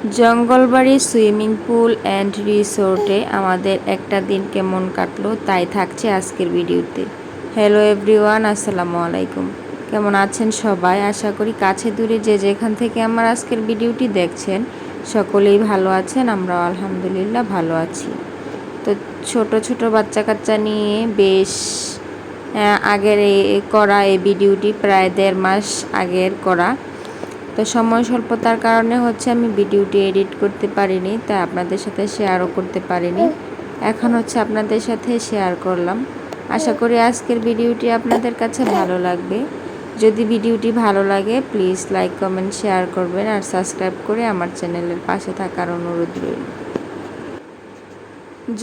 Jangalbari swimming pool and রিসোর্টে আমাদের একটা দিন কেমন কাটলো, তাই থাকছে আজকের ভিডিওতে। হ্যালো এভরিওয়ান আসসালামু আলাইকুম। কেমন আছেন সবাই? আশা করি কাছে দূরে যে যেখান থেকে আমার আজকের ভিডিওটি দেখছেন, সকলেই ভালো আছেন, আমরাও আলহামদুলিল্লাহ ভালো আছি। তো ছোট ছোট বাচ্চা কাচ্চা নিয়ে বেশ আগের করা এই ভিডিওটি প্রায় দেড় মাস আগের করা। তো সময় স্বল্পতার কারণে হচ্ছে আমি ভিডিওটি এডিট করতে পারিনি, তাই আপনাদের সাথে শেয়ারও করতে পারিনি। এখন হচ্ছে আপনাদের সাথে শেয়ার করলাম। আশা করি আজকের ভিডিওটি আপনাদের কাছে ভালো লাগবে। যদি ভিডিওটি ভালো লাগে প্লিজ লাইক কমেন্ট শেয়ার করবেন আর সাবস্ক্রাইব করে আমার চ্যানেলের পাশে থাকার অনুরোধ রইল।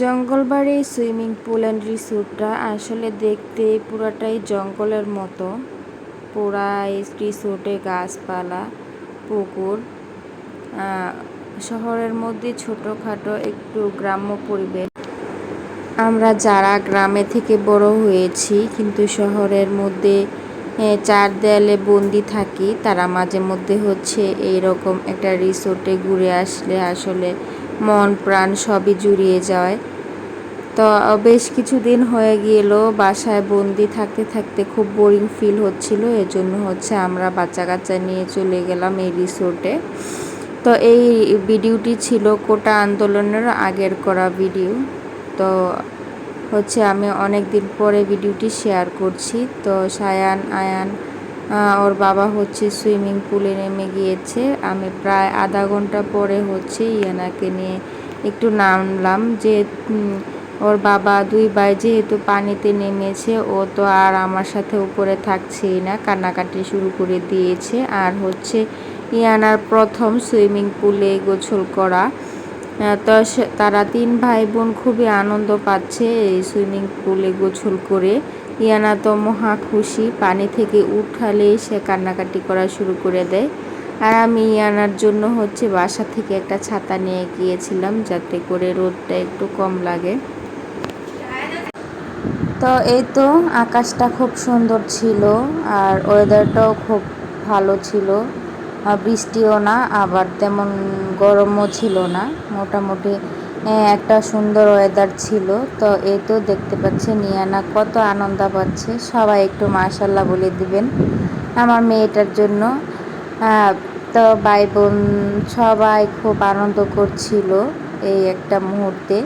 জঙ্গলবাড়ি সুইমিং পুল অ্যান্ড রিসোর্টটা আসলে দেখতে পুরাটাই জঙ্গলের মতো। পুরা এই রিসোর্টে গাছপালা পুকুর শহরের মধ্যে ছোটোখাটো একটু গ্রাম্য পরিবেশ। আমরা যারা গ্রামে থেকে বড় হয়েছি, কিন্তু শহরের মধ্যে চার দেয়ালে বন্দি থাকি, তারা মাঝে মধ্যে হচ্ছে এই রকম একটা রিসোর্টে ঘুরে আসলে আসলে মন প্রাণ সবই জুড়িয়ে যায়। তো বেশ কিছুদিন হয়ে গেল বাসায় বন্দি থাকতে থাকতে খুব বোরিং ফিল হচ্ছিল, এজন্য হচ্ছে আমরা বাচ্চা কাচ্চা নিয়ে চলে গেলাম এই রিসোর্টে তো এই ভিডিওটি ছিল কোটা আন্দোলনের আগের করা ভিডিও তো হচ্ছে আমি অনেক দিন পরে ভিডিওটি শেয়ার করছি। তো সায়ান, আয়ান ওর বাবা হচ্ছে সুইমিং পুলে নেমে গিয়েছে। আমি প্রায় আধা ঘণ্টা পরে হচ্ছে ইয়ানাকে নিয়ে একটু নামলাম যে ওর বাবা দুই ভাই যেহেতু পানিতে নেমেছে, ও তো আর আমার সাথে উপরে থাকছেই না। কান্নাকাটি শুরু করে দিয়েছে। আর হচ্ছে ইয়ানার প্রথম সুইমিং পুলে গোসল করা। তো তারা তিন ভাই বোন খুবই আনন্দ পাচ্ছে এই সুইমিং পুলে গোসল করে। ইয়ানা তো মহা খুশি, পানি থেকে উঠালেই সে কান্নাকাটি করা শুরু করে দেয়। আর আমি ইয়ানার জন্য হচ্ছে বাসা থেকে একটা ছাতা নিয়ে গিয়েছিলাম, যাতে করে রোদটা একটু কম লাগে। তো এই তো আকাশটা খুব সুন্দর ছিল আর ওয়েদারটাও খুব ভালো ছিল। বৃষ্টিও না, আবার তেমন গরমও ছিল না। মোটামুটি একটা সুন্দর ওয়েদার ছিল। তো এই তো দেখতে পাচ্ছেন নিয়ানা কত আনন্দ পাচ্ছে। সবাই একটু মাশাল্লাহ বলে দিবেন আমার মেয়েটার জন্য। তো ভাই বোন সবাই খুব আনন্দ করছিল এই একটা মুহূর্তে।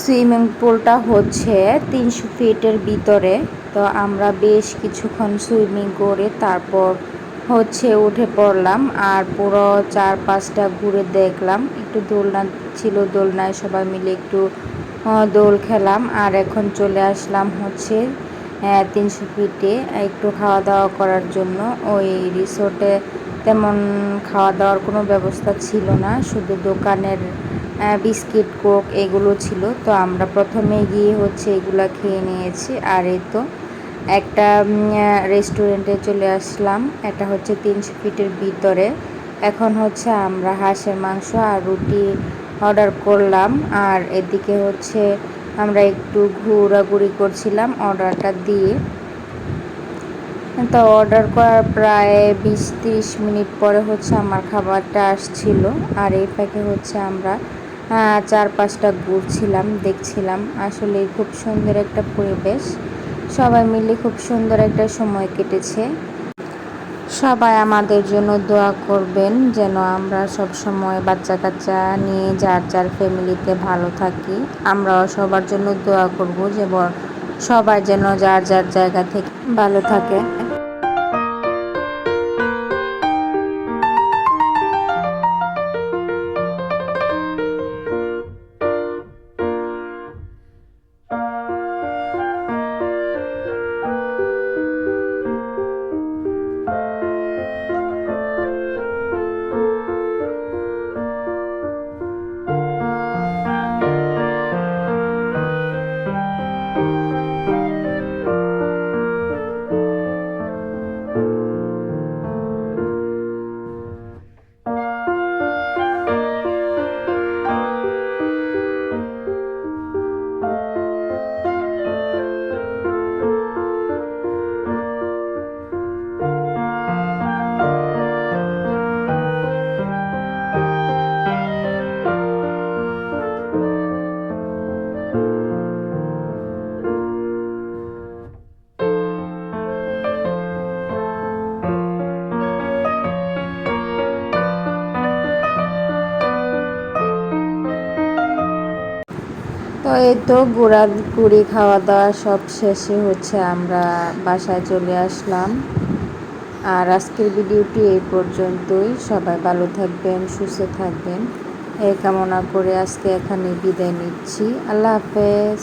সুইমিং পুলটা হচ্ছে তিনশো ফিটের ভিতরে। তো আমরা বেশ কিছুক্ষণ সুইমিং করে তারপর হচ্ছে উঠে পড়লাম আর পুরো চার পাঁচটা ঘুরে দেখলাম। একটু দোলনা ছিল দোলনায় সবাই মিলে একটু দোল খেলাম আর এখন চলে আসলাম হচ্ছে তিনশো ফিটে একটু খাওয়া দাওয়া করার জন্য। ওই রিসোর্টে তেমন খাওয়া দাওয়ার কোনো ব্যবস্থা ছিল না, শুধু দোকানের বিস্কিট, কোক এগুলো ছিল। তো আমরা প্রথমে গিয়ে হচ্ছে এগুলা খেয়ে নিয়েছি। আর এই তো একটা রেস্টুরেন্টে চলে আসলাম। এটা হচ্ছে তিনশো ফিটের ভিতরে। এখন হচ্ছে আমরা হাঁসের মাংস আর রুটি অর্ডার করলাম। আর এদিকে হচ্ছে আমরা একটু ঘোরাঘুরি করছিলাম অর্ডারটা দিয়ে। তো অর্ডার করার প্রায় বিশ তিরিশ মিনিট পরে হচ্ছে আমার খাবারটা আসছিল। আর এই প্যাকে হচ্ছে আমরা আহ, চার পাঁচটা ঘুরছিলাম দেখছিলাম। আসলে খুব সুন্দর একটা পরিবেশ। সবাই মিলে খুব সুন্দর একটা সময় কেটেছে। সবাই আমাদের জন্য দোয়া করবেন যেন আমরা সব সময় বাচ্চা কাচ্চা নিয়ে যার যার ফ্যামিলিতে ভালো থাকি। আমরাও সবার জন্য দোয়া করব যে সবাই যেন যার যার জায়গা থেকে ভালো থাকে। এই তো ঘোরা গুড়ি খাওয়া দাওয়া সব শেষে হচ্ছে আমরা বাসায় চলে আসলাম। আর আজকের ভিডিওটি এই পর্যন্তই। সবাই ভালো থাকবেন, সুস্থ থাকবেন। এই কামনা করে আজকে এখানে বিদায় নিচ্ছি। আল্লাহ হাফেজ।